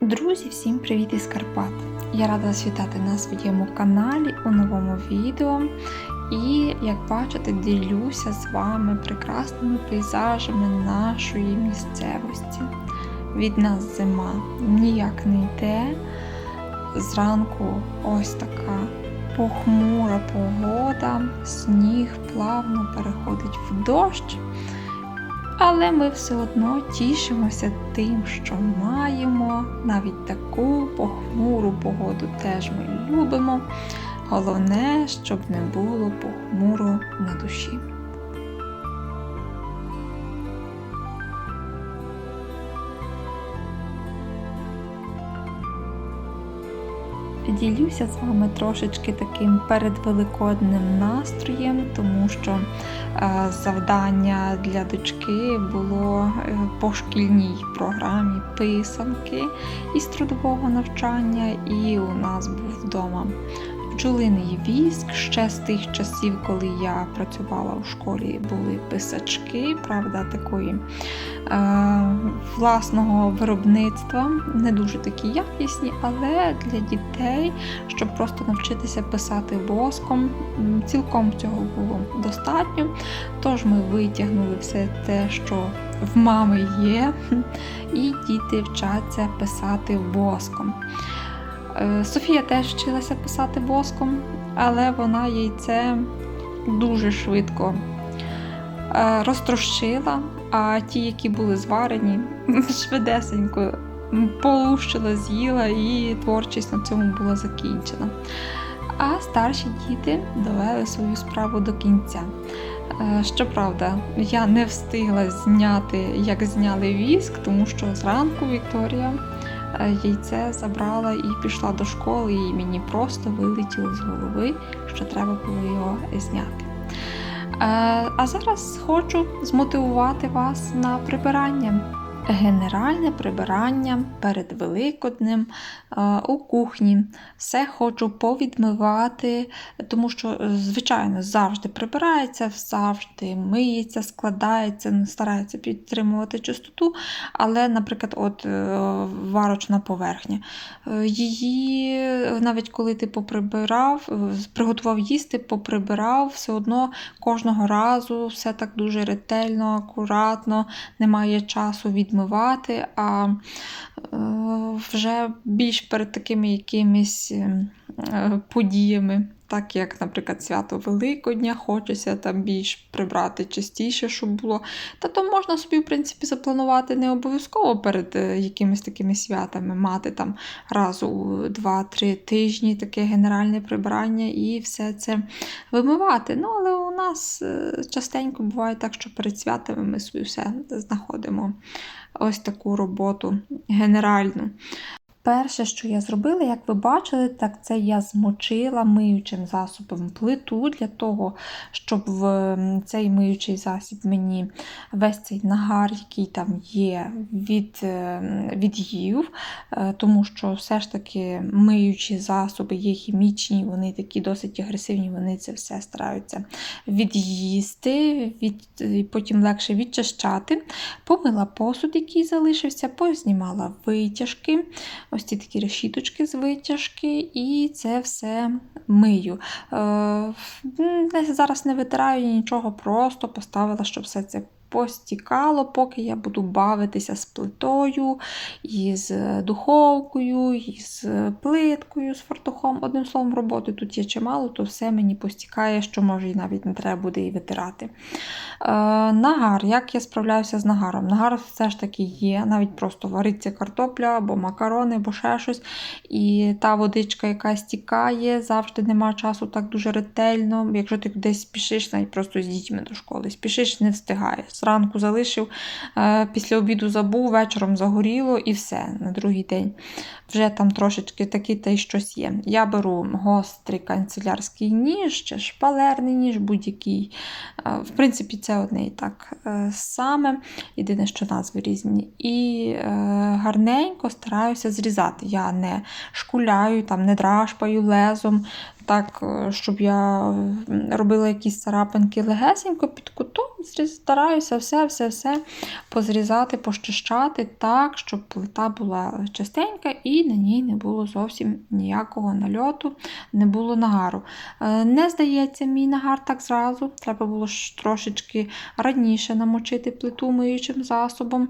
Друзі, всім привіт із Карпат! Я рада вас вітати на своєму каналі у новому відео. І, як бачите, ділюся з вами прекрасними пейзажами нашої місцевості. Від нас зима ніяк не йде. Зранку ось така похмура погода, сніг плавно переходить в дощ. Але ми все одно тішимося тим, що маємо. Навіть таку похмуру погоду теж ми любимо. Головне, щоб не було похмуро на душі. Ділюся з вами трошечки таким передвеликодним настроєм, тому що е, завдання для дочки було е, по шкільній програмі писанки із трудового навчання, і у нас був вдома бджолиний віск. Ще з тих часів, коли я працювала у школі, були писачки, правда, такої е, власного виробництва, не дуже такі якісні, але для дітей, щоб просто навчитися писати воском, цілком цього було достатньо. Тож ми витягнули все те, що в мами є, і діти вчаться писати воском. Е, Софія теж вчилася писати воском, але вона їй це дуже швидко е, розтрощила, а ті, які були зварені, швидесенько полущила, з'їла, і творчість на цьому була закінчена. А старші діти довели свою справу до кінця. Е, Щоправда, я не встигла зняти, як зняли віск, тому що зранку Вікторія яйце забрала і пішла до школи, і мені просто вилетіло з голови, що треба було його зняти. Е, А зараз хочу змотивувати вас на прибирання. Генеральне прибирання перед Великоднем е, у кухні. Все хочу повідмивати, тому що, е, звичайно, завжди прибирається, завжди миється, складається, старається підтримувати чистоту. Але, наприклад, от е, варочна поверхня. Її, навіть коли ти поприбирав, приготував їсти, поприбирав, все одно кожного разу все так дуже ретельно, акуратно, немає часу відмивати, а е, вже більш перед такими якимись е, подіями, так як, наприклад, свято Великодня, хочеться там більш прибрати частіше, щоб було. Та то можна собі, в принципі, запланувати не обов'язково перед е, якимись такими святами, мати там раз у 2-3 тижні таке генеральне прибирання і все це вимивати. Ну, але у нас е, частенько буває так, що перед святами ми собі все знаходимо ось таку роботу генеральну. Перше, що я зробила, як ви бачили, так це я змочила миючим засобом плиту для того, щоб в цей миючий засіб мені весь цей нагар, який там є, від, е, від'їв, Е, тому що все ж таки миючі засоби є хімічні, вони такі досить агресивні, вони це все стараються від'їсти, від, потім легше відчищати. Помила посуд, який залишився, познімала витяжки, ось ці такі решіточки з витяжки, і це все мию. Е, зараз не витираю нічого, просто поставила, щоб все це постікало, поки я буду бавитися з плитою, із духовкою, із плиткою, з фартухом. Одним словом, роботи тут є чимало, то все мені постікає, що може і навіть не треба буде і витирати. Е, нагар, як я справляюся з нагаром? Нагар все ж таки є, навіть просто вариться картопля або макарони, або ще щось. І та водичка, яка стікає, завжди нема часу так дуже ретельно. Якщо ти десь спішиш, навіть просто з дітьми до школи, спішиш, не встигаєш. Зранку залишив, е, після обіду забув, вечором загоріло і все на другий день. Вже там трошечки такий та й щось є. Я беру гострий канцелярський ніж, чи шпалерний ніж, будь-який. Е, В принципі, це одне і так е, саме. Єдине, що назви різні. І гарненько стараюся зрізати. Я не шкуляю, там, не драшпаю лезом. Так, е, щоб я робила якісь царапинки легесенько під кутом, стараюся все-все-все позрізати, пощищати так, щоб плита була чистенька і на ній не було зовсім ніякого нальоту, не було нагару. Е, Не здається мій нагар так зразу. Треба було трошечки раніше намочити плиту миючим засобом.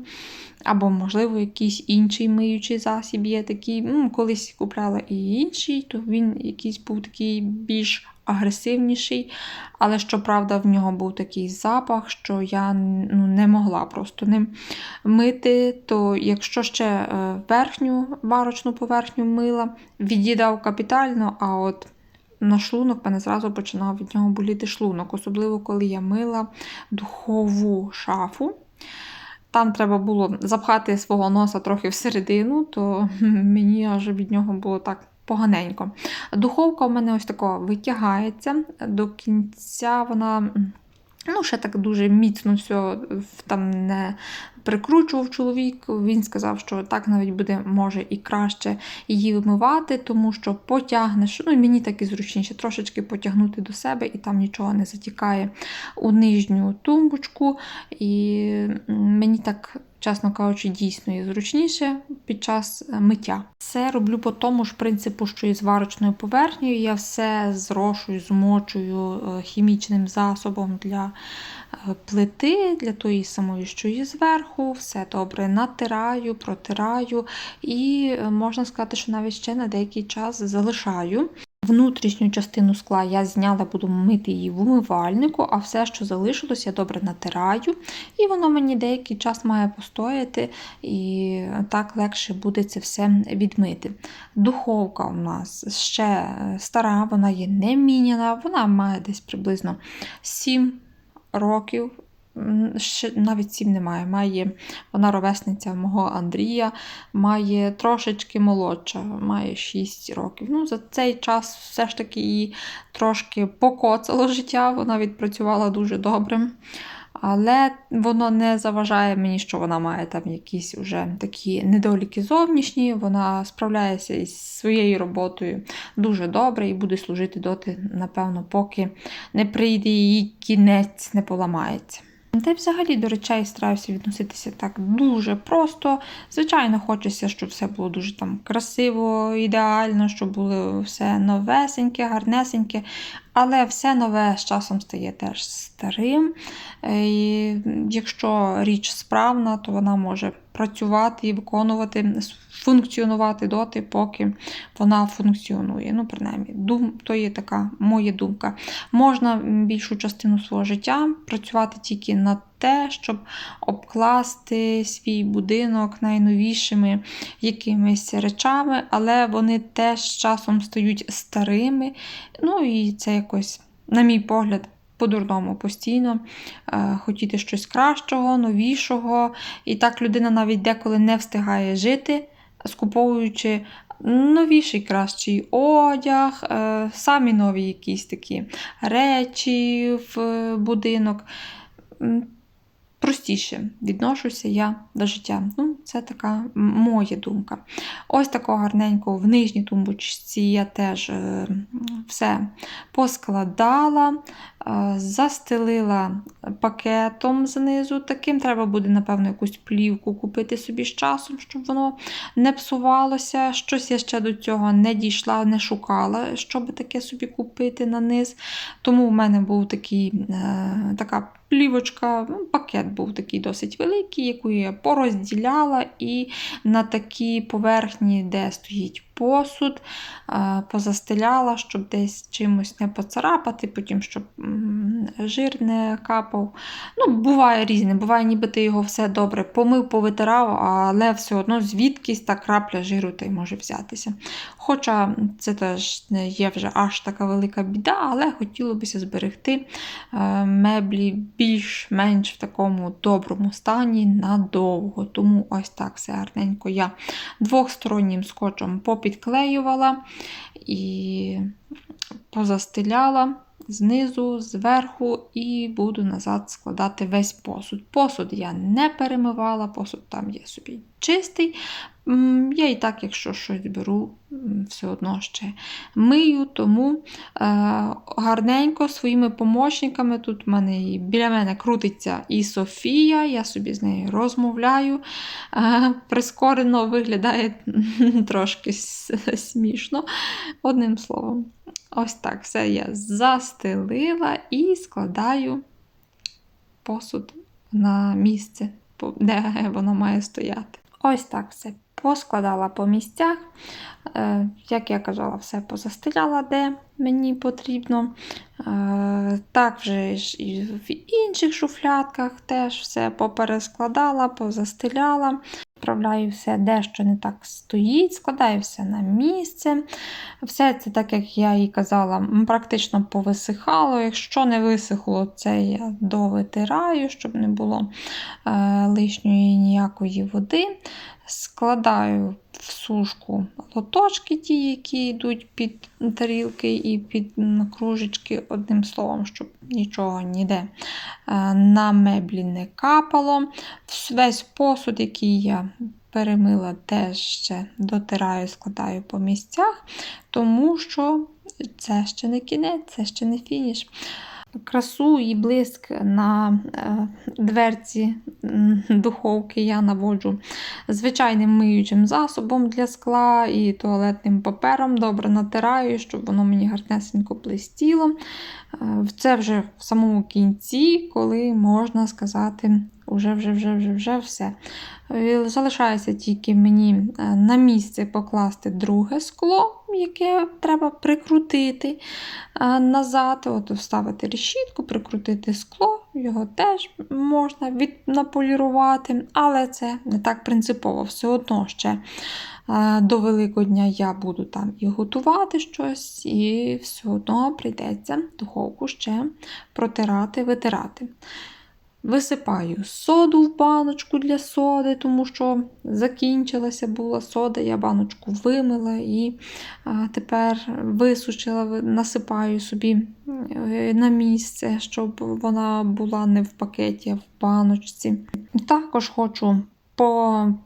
Або, можливо, якийсь інший миючий засіб є такий. М, Колись купляла і інший, то він якийсь був такий більш агресивніший. Але щоправда, в нього був такий запах, що я ну, не могла просто ним мити. То якщо ще е, верхню варочну поверхню мила, від'їдав капітально, а от на шлунок мене зразу починав від нього боліти шлунок, особливо коли я мила духову шафу. Там треба було запхати свого носа трохи всередину, то мені аж від нього було так поганенько. Духовка в мене ось така витягається. До кінця вона ну, ще так дуже міцно все там не прикручував чоловік. Він сказав, що так навіть буде, може, і краще її вимивати, тому що потягнеш, ну і мені так і зручніше, трошечки потягнути до себе, і там нічого не затікає у нижню тумбочку. І мені так. Чесно кажучи, дійсно є зручніше під час е, миття. Все роблю по тому ж принципу, що і з варочною поверхнею. Я все зрошую, змочую е, хімічним засобом для плити, для тої самої, що є зверху. Все добре натираю, протираю і е, можна сказати, що навіть ще на деякий час залишаю. Внутрішню частину скла я зняла, буду мити її в умивальнику, а все, що залишилось, я добре натираю. І воно мені деякий час має постояти, і так легше буде це все відмити. Духовка у нас ще стара, вона є не міняна, вона має десь приблизно 7 років. Ще навіть сім немає. Має вона ровесниця мого Андрія, має трошечки молодша, має 6 років. Ну, за цей час все ж таки її трошки покоцало життя, вона відпрацювала дуже добре. Але воно не заважає мені, що вона має там якісь уже такі недоліки зовнішні. Вона справляється із своєю роботою дуже добре і буде служити доти, напевно, поки не прийде її кінець, не поламається. Та й взагалі до речей стараюся відноситися так дуже просто. Звичайно, хочеться, щоб все було дуже там красиво, ідеально, щоб було все новесеньке, гарнесеньке. Але все нове з часом стає теж старим. Е, І якщо річ справна, то вона може працювати і виконувати, функціонувати доти, поки вона функціонує. Ну, принаймні, дум, то є така моя думка. Можна більшу частину свого життя працювати тільки над те, щоб обкласти свій будинок найновішими якимись речами, але вони теж з часом стають старими. Ну і це якось, на мій погляд, по-дурному постійно е, хотіти щось кращого, новішого. І так людина навіть деколи не встигає жити, скуповуючи новіший кращий одяг, е, самі нові якісь такі речі в будинок. Простіше відношуся я до життя. Ну, це така моя думка. Ось такого гарненького в нижній тумбочці я теж е, все поскладала, е, застелила пакетом знизу. Таким треба буде, напевно, якусь плівку купити собі з часом, щоб воно не псувалося. Щось я ще до цього не дійшла, не шукала, щоб таке собі купити на низ. Тому в мене був такий, е, така плівочка, ну, пакет був такий досить великий, яку я порозділяла, і на такій поверхні, де стоїть посуд, е, позастеляла, щоб десь чимось не поцарапати, потім щоб жир не капав. Ну, буває різне, буває, ніби ти його все добре помив, повитирав, але все одно звідкись та крапля жиру та може взятися. Хоча це теж не є вже аж така велика біда, але хотілося б зберегти е, меблі більш-менш в такому доброму стані надовго. Тому ось так все гарненько я двохстороннім скотчем попідклеювала і позастиляла знизу, зверху, і буду назад складати весь посуд. Посуд я не перемивала, посуд там є собі чистий. Я і так, якщо щось беру, все одно ще мию, тому е, гарненько своїми помічниками. Тут в мене біля мене крутиться і Софія, я собі з нею розмовляю. Е, прискорено виглядає трошки смішно. Одним словом, ось так все я застелила і складаю посуд на місце, де воно має стояти. Ось так все поскладала по місцях. Е, Як я казала, все позастеляла, де мені потрібно. Е, Так вже і в інших шуфлядках теж все поперескладала, позастеляла. Вправляю все, де що не так стоїть, складаю все на місце. Все це, так як я і казала, практично повисихало. Якщо не висихло, це я довитираю, щоб не було е, лишньої ніякої води. Складаю в сушку лоточки, ті, які йдуть під тарілки і під кружечки, одним словом, щоб нічого ніде е, на меблі не капало. Весь посуд, який я перемила, теж ще дотираю, складаю по місцях, тому що це ще не кінець, це ще не фініш. Красу і блиск на е, дверці духовки я наводжу звичайним миючим засобом для скла і туалетним папером. Добре натираю, щоб воно мені гарнесенько блистіло. Е, Це вже в самому кінці, коли можна сказати, вже, вже, вже, вже, вже все. Залишається тільки мені е, на місце покласти друге скло, яке треба прикрутити е, назад, от вставити решітку, прикрутити скло, його теж можна віднаполірувати, але це не так принципово. Все одно ще е, до Великодня я буду там і готувати щось, і все одно прийдеться духовку ще протирати, витирати. Висипаю соду в баночку для соди, тому що закінчилася була сода, я баночку вимила і тепер висушила, насипаю собі е, на місце, щоб вона була не в пакеті, а в баночці. Також хочу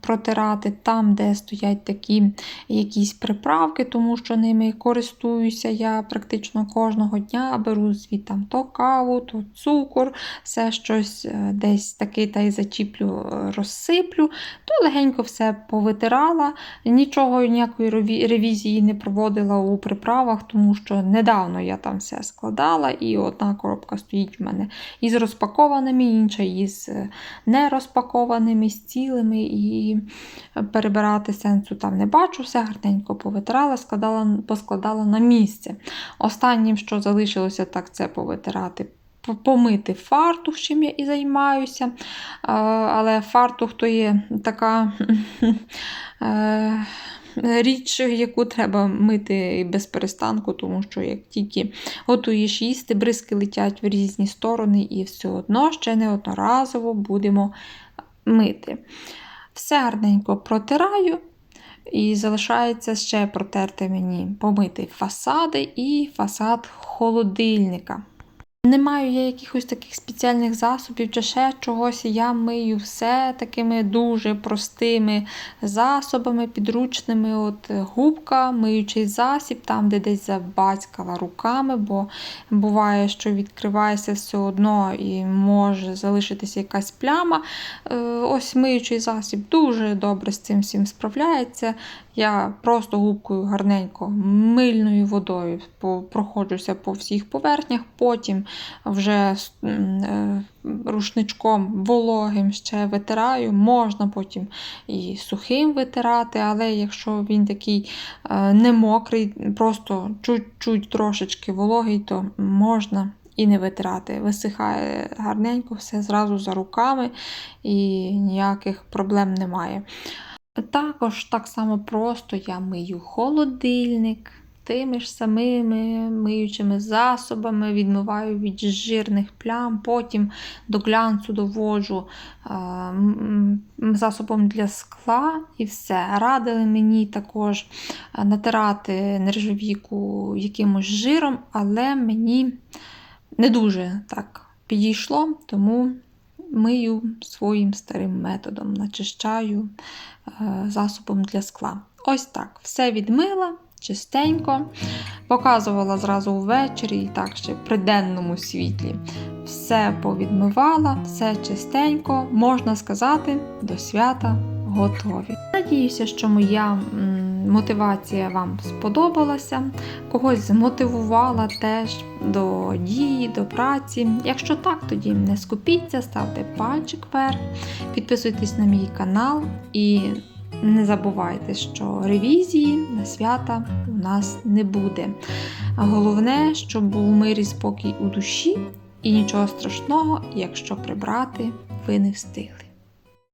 протирати там, де стоять такі якісь приправки, тому що ними користуюся я практично кожного дня. Беру звідти то каву, то цукор, все щось е, десь таки та й зачіплю, е, розсиплю, то легенько все повитирала. Нічого, ніякої ревізії не проводила у приправах, тому що недавно я там все складала, і одна коробка стоїть в мене із розпакованими, інша із е, нерозпакованими, з цілими, і перебирати сенсу там не бачу. Все гарненько повитирала, складала, поскладала на місце. Останнім, що залишилося, так це повитирати. Помити фартух, чим я і займаюся. Але фартух то є така е, річ, яку треба мити без перестанку, тому що як тільки готуєш їсти, бризки летять в різні сторони, і все одно ще неодноразово будемо мити. Все гарненько протираю. І залишається ще протерти мені помити фасади і фасад холодильника. Не маю я якихось таких спеціальних засобів чи ще чогось. Я мию все такими дуже простими засобами, підручними. От е, губка, миючий засіб, там, де десь забацькала руками, бо буває, що відкривається все одно і може залишитися якась пляма. Е, Ось миючий засіб дуже добре з цим всім справляється. Я просто губкою гарненько мильною водою проходжуся по всіх поверхнях, потім вже е, рушничком вологим ще витираю. Можна потім і сухим витирати, але якщо він такий е, не мокрий, просто чуть-чуть трошечки вологий, то можна. І не витирати. Висихає гарненько, все зразу за руками і ніяких проблем немає. Також так само просто я мию холодильник тими ж самими миючими засобами, відмиваю від жирних плям, потім до глянцу доводжу е, засобом для скла і все. Радили мені також е, натирати нержавійку якимось жиром, але мені не дуже так підійшло, тому мию своїм старим методом, начищаю е, засобом для скла. Ось так. Все відмила, чистенько. Показувала зразу ввечері і так ще при денному світлі. Все повідмивала, все чистенько, можна сказати, до свята готові. Надіюся, що моя мотивація вам сподобалася, когось змотивувала теж до дії, до праці. Якщо так, тоді не скупіться, ставте пальчик вверх, підписуйтесь на мій канал і не забувайте, що ревізії на свята у нас не буде. Головне, щоб був мир і спокій у душі, і нічого страшного, якщо прибрати ви не встигли.